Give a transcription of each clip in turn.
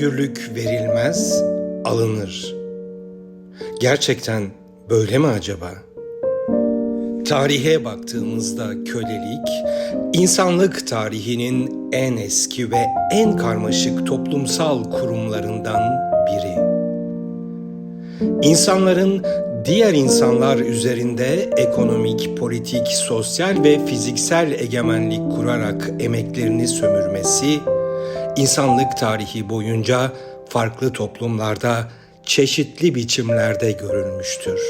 Özgürlük verilmez, alınır. Gerçekten böyle mi acaba? Tarihe baktığımızda kölelik, insanlık tarihinin en eski ve en karmaşık toplumsal kurumlarından biri. İnsanların diğer insanlar üzerinde ekonomik, politik, sosyal ve fiziksel egemenlik kurarak emeklerini sömürmesi, insanlık tarihi boyunca farklı toplumlarda çeşitli biçimlerde görülmüştür.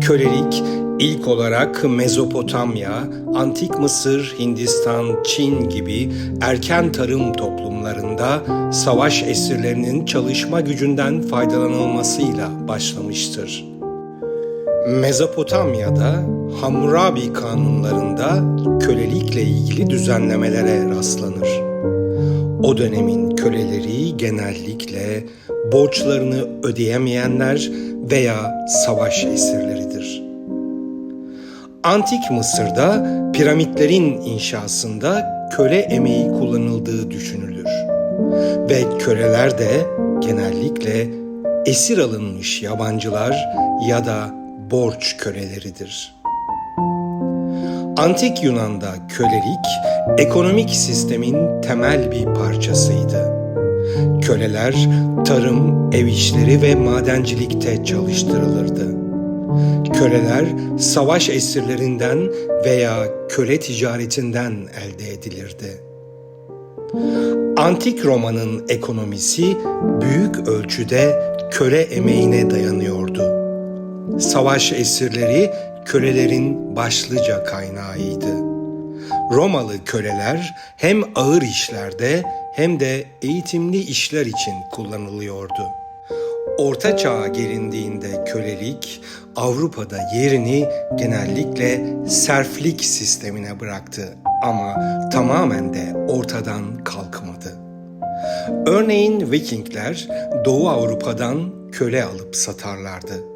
Kölelik ilk olarak Mezopotamya, Antik Mısır, Hindistan, Çin gibi erken tarım toplumlarında savaş esirlerinin çalışma gücünden faydalanılmasıyla başlamıştır. Mezopotamya'da Hammurabi kanunlarında kölelikle ilgili düzenlemelere rastlanır. O dönemin köleleri genellikle borçlarını ödeyemeyenler veya savaş esirleridir. Antik Mısır'da piramitlerin inşasında köle emeği kullanıldığı düşünülür. Ve köleler de genellikle esir alınmış yabancılar ya da borç köleleridir. Antik Yunan'da kölelik ekonomik sistemin temel bir parçasıydı. Köleler tarım, ev işleri ve madencilikte çalıştırılırdı. Köleler savaş esirlerinden veya köle ticaretinden elde edilirdi. Antik Roma'nın ekonomisi büyük ölçüde köle emeğine dayanıyordu. Savaş esirleri kölelerin başlıca kaynağıydı. Romalı köleler hem ağır işlerde hem de eğitimli işler için kullanılıyordu. Orta çağa gelindiğinde kölelik Avrupa'da yerini genellikle serflik sistemine bıraktı ama tamamen de ortadan kalkmadı. Örneğin Vikingler Doğu Avrupa'dan köle alıp satarlardı.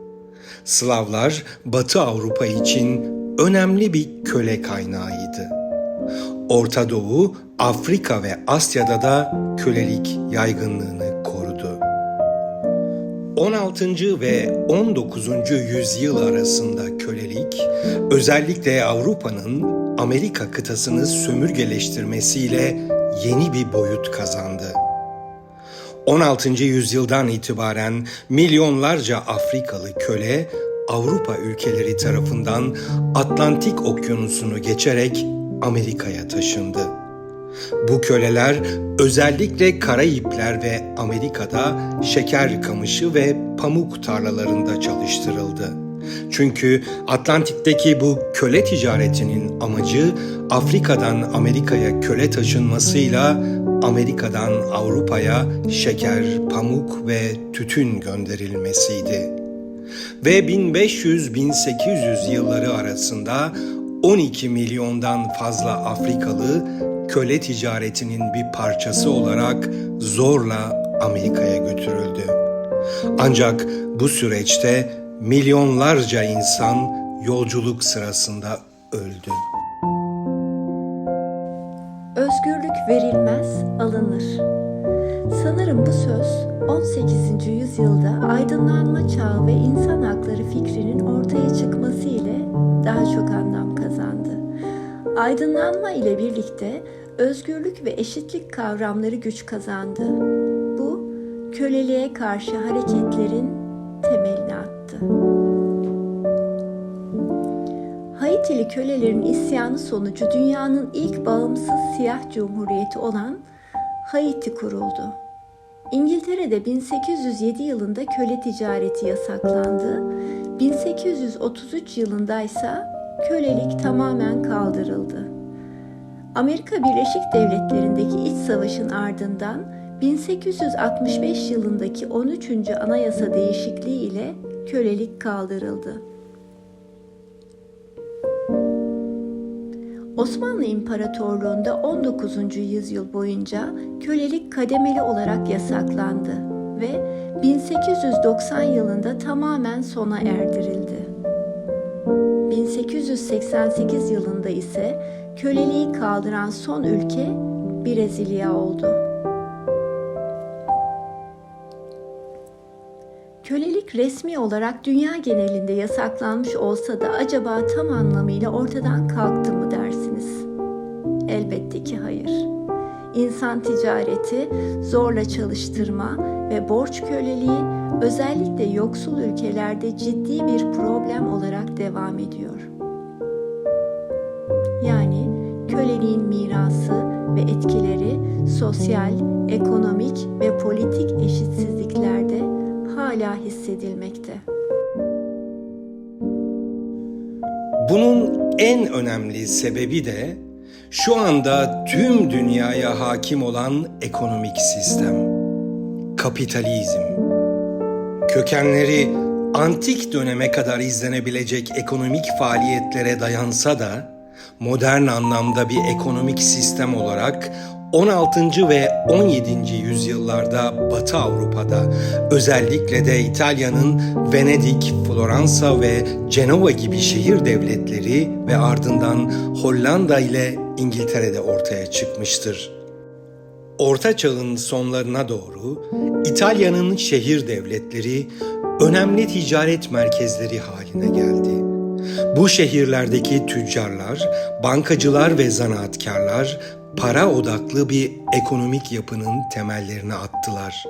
Slavlar Batı Avrupa için önemli bir köle kaynağıydı. Orta Doğu, Afrika ve Asya'da da kölelik yaygınlığını korudu. 16. ve 19. yüzyıl arasında kölelik özellikle Avrupa'nın Amerika kıtasını sömürgeleştirmesiyle yeni bir boyut kazandı. 16. yüzyıldan itibaren milyonlarca Afrikalı köle Avrupa ülkeleri tarafından Atlantik Okyanusu'nu geçerek Amerika'ya taşındı. Bu köleler özellikle Karayipler ve Amerika'da şeker kamışı ve pamuk tarlalarında çalıştırıldı. Çünkü Atlantik'teki bu köle ticaretinin amacı Afrika'dan Amerika'ya köle taşınmasıyla Amerika'dan Avrupa'ya şeker, pamuk ve tütün gönderilmesiydi. Ve 1500-1800 yılları arasında 12 milyondan fazla Afrikalı köle ticaretinin bir parçası olarak zorla Amerika'ya götürüldü. Ancak bu süreçte milyonlarca insan yolculuk sırasında öldü. Özgürlük verilmez, alınır. Sanırım bu söz 18. yüzyılda aydınlanma çağı ve insan hakları fikrinin ortaya çıkması ile daha çok anlam kazandı. Aydınlanma ile birlikte özgürlük ve eşitlik kavramları güç kazandı. Bu köleliğe karşı hareketlerin temelini attı. Haitili kölelerin isyanı sonucu dünyanın ilk bağımsız siyah cumhuriyeti olan Haiti kuruldu. İngiltere'de 1807 yılında köle ticareti yasaklandı. 1833 yılında ise kölelik tamamen kaldırıldı. Amerika Birleşik Devletleri'ndeki iç savaşın ardından 1865 yılındaki 13. Anayasa değişikliği ile kölelik kaldırıldı. Osmanlı İmparatorluğu'nda 19. yüzyıl boyunca kölelik kademeli olarak yasaklandı ve 1890 yılında tamamen sona erdirildi. 1888 yılında ise köleliği kaldıran son ülke Brezilya oldu. Kölelik resmi olarak dünya genelinde yasaklanmış olsa da acaba tam anlamıyla ortadan kalktı mı? Elbette ki hayır. İnsan ticareti, zorla çalıştırma ve borç köleliği özellikle yoksul ülkelerde ciddi bir problem olarak devam ediyor. Yani köleliğin mirası ve etkileri sosyal, ekonomik ve politik eşitsizliklerde hala hissedilmekte. Bunun en önemli sebebi de şu anda tüm dünyaya hakim olan ekonomik sistem. Kapitalizm. Kökenleri antik döneme kadar izlenebilecek ekonomik faaliyetlere dayansa da modern anlamda bir ekonomik sistem olarak 16. ve 17. yüzyıllarda Batı Avrupa'da özellikle de İtalya'nın Venedik, Floransa ve Cenova gibi şehir devletleri ve ardından Hollanda ile İngiltere'de ortaya çıkmıştır. Orta Çağ'ın sonlarına doğru İtalya'nın şehir devletleri önemli ticaret merkezleri haline geldi. Bu şehirlerdeki tüccarlar, bankacılar ve zanaatkarlar para odaklı bir ekonomik yapının temellerini attılar.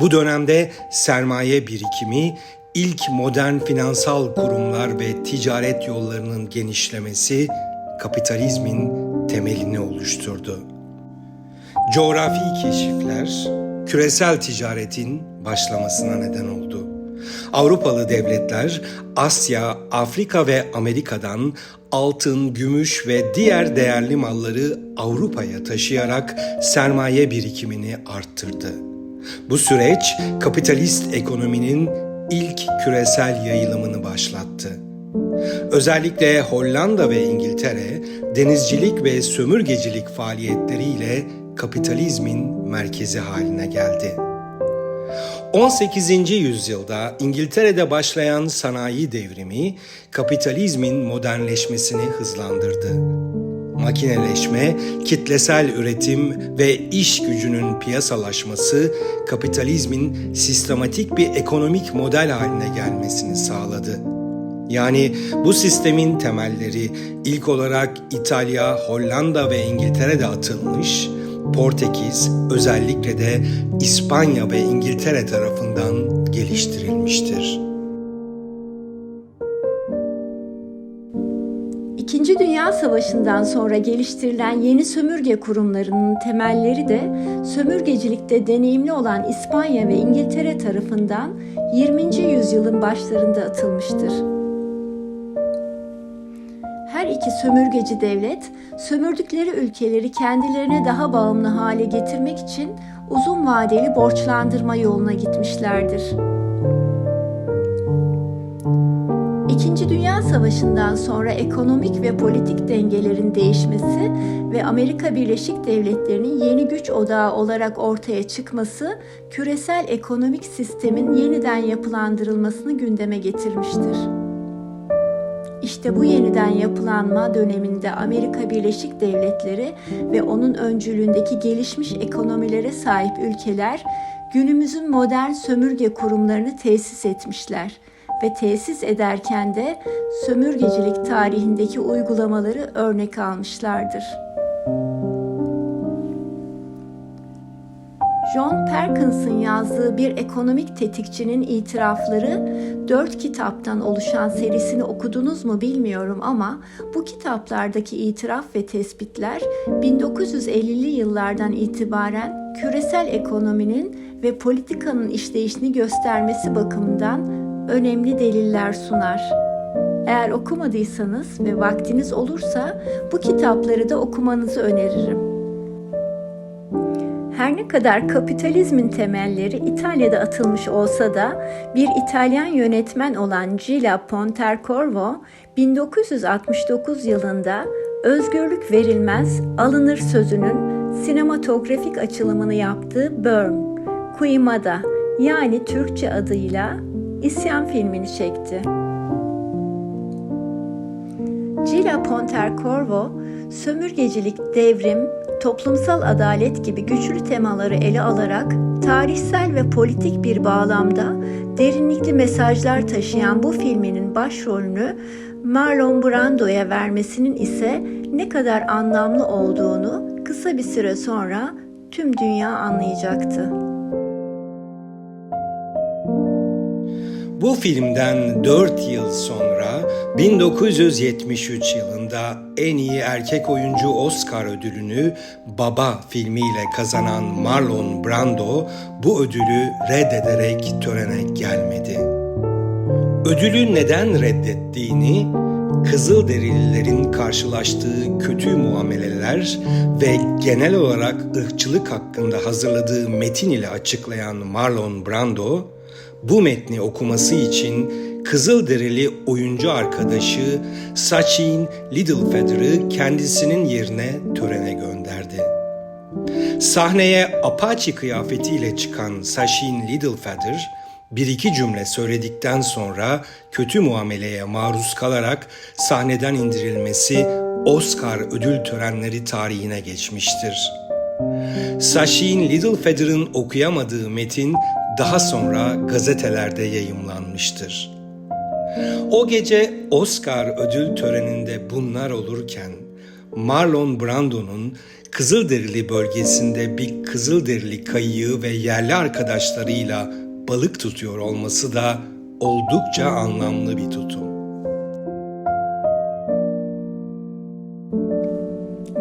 Bu dönemde sermaye birikimi, ilk modern finansal kurumlar ve ticaret yollarının genişlemesi kapitalizmin temelini oluşturdu. Coğrafi keşifler küresel ticaretin başlamasına neden oldu. Avrupalı devletler Asya, Afrika ve Amerika'dan altın, gümüş ve diğer değerli malları Avrupa'ya taşıyarak sermaye birikimini arttırdı. Bu süreç kapitalist ekonominin ilk küresel yayılımını başlattı. Özellikle Hollanda ve İngiltere denizcilik ve sömürgecilik faaliyetleriyle kapitalizmin merkezi haline geldi. 18. yüzyılda İngiltere'de başlayan sanayi devrimi kapitalizmin modernleşmesini hızlandırdı. Makineleşme, kitlesel üretim ve iş gücünün piyasalaşması kapitalizmin sistematik bir ekonomik model haline gelmesini sağladı. Yani bu sistemin temelleri ilk olarak İtalya, Hollanda ve İngiltere'de atılmış, Portekiz özellikle de İspanya ve İngiltere tarafından geliştirilmiştir. İkinci Dünya Savaşı'ndan sonra geliştirilen yeni sömürge kurumlarının temelleri de sömürgecilikte deneyimli olan İspanya ve İngiltere tarafından 20. yüzyılın başlarında atılmıştır. Her iki sömürgeci devlet, sömürdükleri ülkeleri kendilerine daha bağımlı hale getirmek için uzun vadeli borçlandırma yoluna gitmişlerdir. İkinci Dünya Savaşı'ndan sonra ekonomik ve politik dengelerin değişmesi ve Amerika Birleşik Devletleri'nin yeni güç odağı olarak ortaya çıkması küresel ekonomik sistemin yeniden yapılandırılmasını gündeme getirmiştir. İşte bu yeniden yapılanma döneminde Amerika Birleşik Devletleri ve onun öncülüğündeki gelişmiş ekonomilere sahip ülkeler günümüzün modern sömürge kurumlarını tesis etmişler ve tesis ederken de sömürgecilik tarihindeki uygulamaları örnek almışlardır. John Perkins'ın yazdığı bir ekonomik tetikçinin itirafları dört kitaptan oluşan serisini okudunuz mu bilmiyorum ama bu kitaplardaki itiraf ve tespitler 1950'li yıllardan itibaren küresel ekonominin ve politikanın işleyişini göstermesi bakımından önemli deliller sunar. Eğer okumadıysanız ve vaktiniz olursa bu kitapları da okumanızı öneririm. Her ne kadar kapitalizmin temelleri İtalya'da atılmış olsa da bir İtalyan yönetmen olan Gila Pontecorvo 1969 yılında özgürlük verilmez alınır sözünün sinematografik açılımını yaptığı Burn, Kuimada yani Türkçe adıyla İsyan filmini çekti. Gila Pontecorvo, sömürgecilik, devrim, toplumsal adalet gibi güçlü temaları ele alarak tarihsel ve politik bir bağlamda derinlikli mesajlar taşıyan bu filminin başrolünü Marlon Brando'ya vermesinin ise ne kadar anlamlı olduğunu kısa bir süre sonra tüm dünya anlayacaktı. Bu filmden 4 yıl sonra 1973 yılında en iyi erkek oyuncu Oscar ödülünü Baba filmiyle kazanan Marlon Brando bu ödülü reddederek törene gelmedi. Ödülü neden reddettiğini Kızılderililerin karşılaştığı kötü muameleler ve genel olarak ırkçılık hakkında hazırladığı metin ile açıklayan Marlon Brando, bu metni okuması için Kızılderili oyuncu arkadaşı Sachin Littlefeather'ı kendisinin yerine törene gönderdi. Sahneye Apache kıyafetiyle çıkan Sachin Littlefeather, bir iki cümle söyledikten sonra kötü muameleye maruz kalarak sahneden indirilmesi Oscar ödül törenleri tarihine geçmiştir. Sachin Littlefeather'ın okuyamadığı metin daha sonra gazetelerde yayımlanmıştır. O gece Oscar ödül töreninde bunlar olurken Marlon Brando'nun Kızılderili bölgesinde bir Kızılderili kayığı ve yerli arkadaşlarıyla balık tutuyor olması da oldukça anlamlı bir tutum.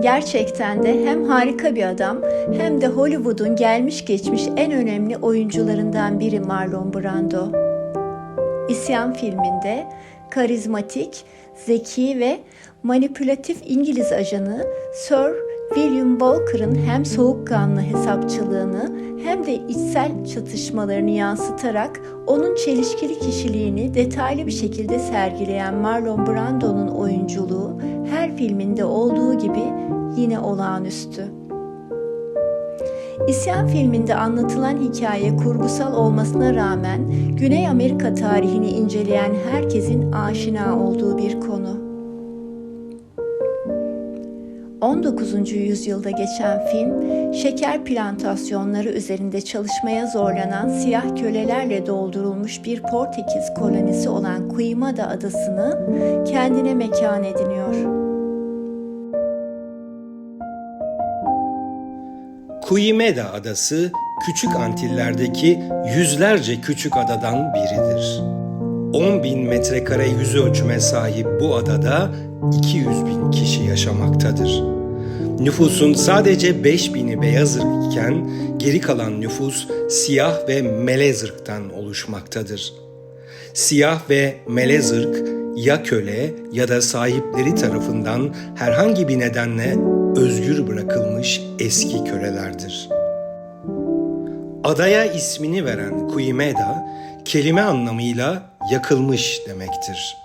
Gerçekten de hem harika bir adam hem de Hollywood'un gelmiş geçmiş en önemli oyuncularından biri Marlon Brando. İsyan filminde karizmatik, zeki ve manipülatif İngiliz ajanı Sir William Walker'ın hem soğukkanlı hesapçılığını hem de içsel çatışmalarını yansıtarak onun çelişkili kişiliğini detaylı bir şekilde sergileyen Marlon Brando'nun oyunculuğu her filminde olduğu gibi yine olağanüstü. İsyan filminde anlatılan hikaye kurgusal olmasına rağmen Güney Amerika tarihini inceleyen herkesin aşina olduğu bir konu. 19. yüzyılda geçen film, şeker plantasyonları üzerinde çalışmaya zorlanan siyah kölelerle doldurulmuş bir Portekiz kolonisi olan Queimada adasını kendine mekan ediniyor. Queimada adası Küçük Antillerdeki yüzlerce küçük adadan biridir. 10 bin metrekare yüz ölçüme sahip bu adada 200 bin kişi yaşamaktadır. Nüfusun sadece 5 bini beyaz ırk iken geri kalan nüfus siyah ve melez ırktan oluşmaktadır. Siyah ve melez ırk ya köle ya da sahipleri tarafından herhangi bir nedenle özgür bırakılmış eski kölelerdir. Adaya ismini veren Queimada, kelime anlamıyla yakılmış demektir.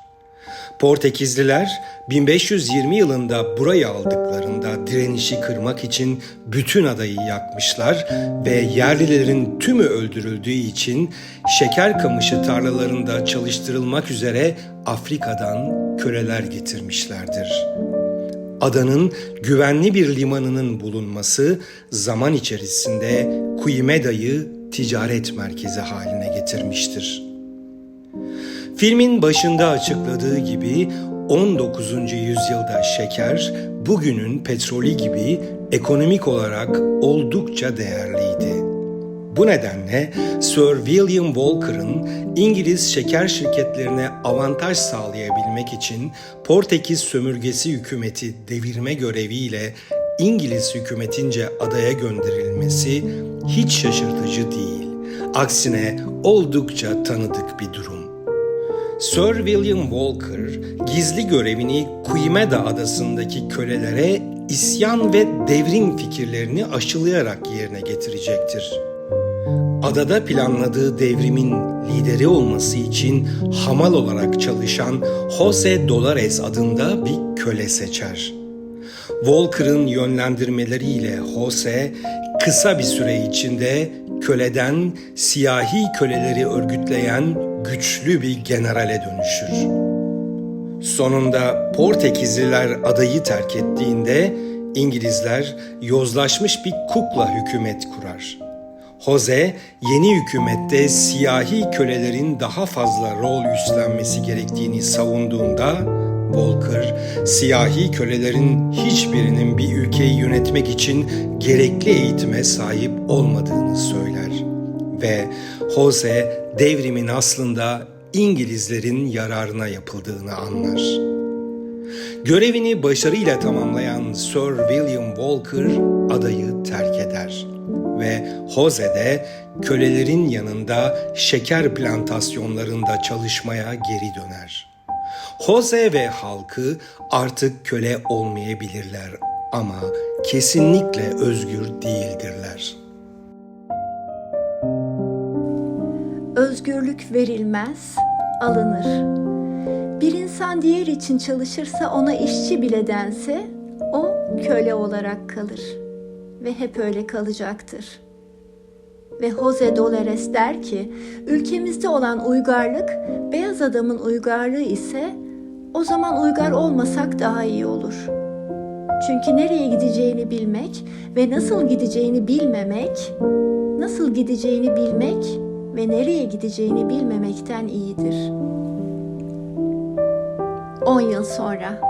Portekizliler 1520 yılında burayı aldıklarında direnişi kırmak için bütün adayı yakmışlar ve yerlilerin tümü öldürüldüğü için şeker kamışı tarlalarında çalıştırılmak üzere Afrika'dan köleler getirmişlerdir. Adanın güvenli bir limanının bulunması zaman içerisinde Queimeda'yı ticaret merkezi haline getirmiştir. Filmin başında açıkladığı gibi 19. yüzyılda şeker bugünün petrolü gibi ekonomik olarak oldukça değerliydi. Bu nedenle Sir William Walker'ın İngiliz şeker şirketlerine avantaj sağlayabilmek için Portekiz sömürgesi hükümeti devirme göreviyle İngiliz hükümetince adaya gönderilmesi hiç şaşırtıcı değil. Aksine oldukça tanıdık bir durum. Sir William Walker gizli görevini Queimada adasındaki kölelere isyan ve devrim fikirlerini aşılayarak yerine getirecektir. Adada planladığı devrimin lideri olması için hamal olarak çalışan Jose Dolores adında bir köle seçer. Walker'ın yönlendirmeleriyle Jose kısa bir süre içinde köleden siyahi köleleri örgütleyen güçlü bir generale dönüşür. Sonunda Portekizliler adayı terk ettiğinde İngilizler yozlaşmış bir kukla hükümet kurar. Jose yeni hükümette siyahi kölelerin daha fazla rol üstlenmesi gerektiğini savunduğunda Walker, siyahi kölelerin hiçbirinin bir ülkeyi yönetmek için gerekli eğitime sahip olmadığını söyler ve Jose devrimin aslında İngilizlerin yararına yapıldığını anlar. Görevini başarıyla tamamlayan Sir William Walker adayı terk eder ve Jose de kölelerin yanında şeker plantasyonlarında çalışmaya geri döner. Jose ve halkı artık köle olmayabilirler ama kesinlikle özgür değildirler. Özgürlük verilmez, alınır. Bir insan diğer için çalışırsa ona işçi bile dense o köle olarak kalır ve hep öyle kalacaktır. Ve Jose Dolores der ki, ülkemizde olan uygarlık beyaz adamın uygarlığı ise o zaman uygar olmasak daha iyi olur. Çünkü nereye gideceğini bilmek ve nasıl gideceğini bilmemek, nasıl gideceğini bilmek ve nereye gideceğini bilmemekten iyidir. 10 yıl sonra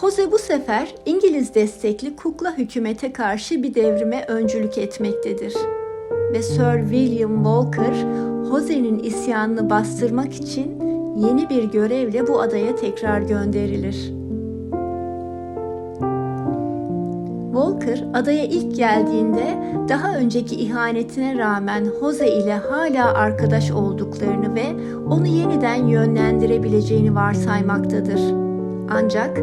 Jose bu sefer İngiliz destekli kukla hükümete karşı bir devrime öncülük etmektedir. Ve Sir William Walker, Jose'nin isyanını bastırmak için yeni bir görevle bu adaya tekrar gönderilir. Walker adaya ilk geldiğinde daha önceki ihanetine rağmen Jose ile hala arkadaş olduklarını ve onu yeniden yönlendirebileceğini varsaymaktadır. Ancak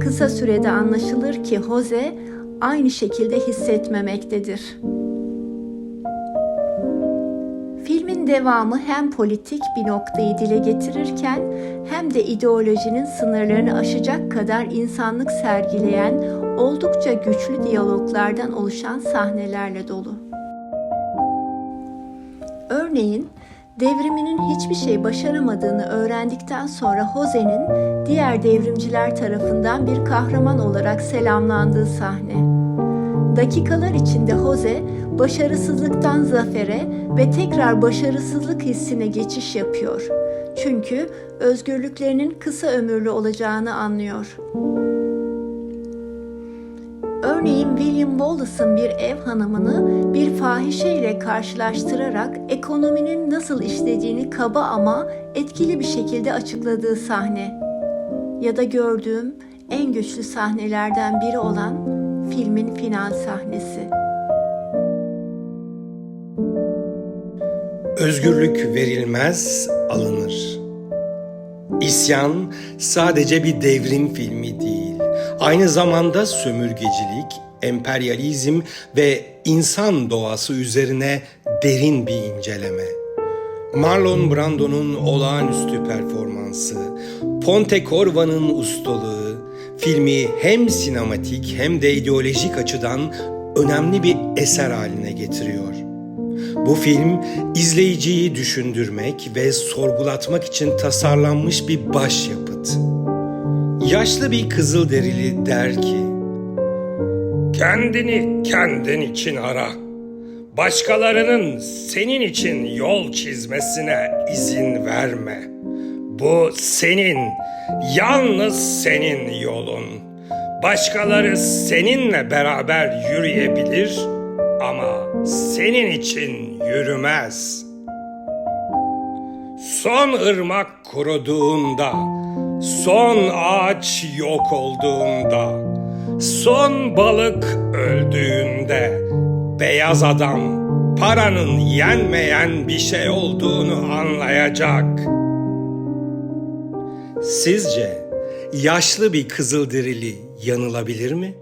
kısa sürede anlaşılır ki Jose aynı şekilde hissetmemektedir. Filmin devamı hem politik bir noktayı dile getirirken hem de ideolojinin sınırlarını aşacak kadar insanlık sergileyen oldukça güçlü diyaloglardan oluşan sahnelerle dolu. Örneğin devriminin hiçbir şey başaramadığını öğrendikten sonra Jose'nin diğer devrimciler tarafından bir kahraman olarak selamlandığı sahne. Dakikalar içinde Jose başarısızlıktan zafere ve tekrar başarısızlık hissine geçiş yapıyor. Çünkü özgürlüklerinin kısa ömürlü olacağını anlıyor. Örneğin William Wallace'ın bir ev hanımını bir fahişeyle karşılaştırarak ekonominin nasıl işlediğini kaba ama etkili bir şekilde açıkladığı sahne. Ya da gördüğüm en güçlü sahnelerden biri olan filmin final sahnesi. Özgürlük verilmez, alınır. İsyan sadece bir devrim filmi değil. Aynı zamanda sömürgecilik, emperyalizm ve insan doğası üzerine derin bir inceleme. Marlon Brando'nun olağanüstü performansı, Ponte Corva'nın ustalığı, filmi hem sinematik hem de ideolojik açıdan önemli bir eser haline getiriyor. Bu film izleyiciyi düşündürmek ve sorgulatmak için tasarlanmış bir başyapıt. Yaşlı bir Kızılderili der ki, Kendini kendin için ara. Başkalarının senin için yol çizmesine izin verme. Bu senin, yalnız senin yolun. Başkaları seninle beraber yürüyebilir ama senin için yürümez. Son ırmak kuruduğunda, son ağaç yok olduğunda, son balık öldüğünde, beyaz adam paranın yenmeyen bir şey olduğunu anlayacak. Sizce yaşlı bir kızılderili yanılabilir mi?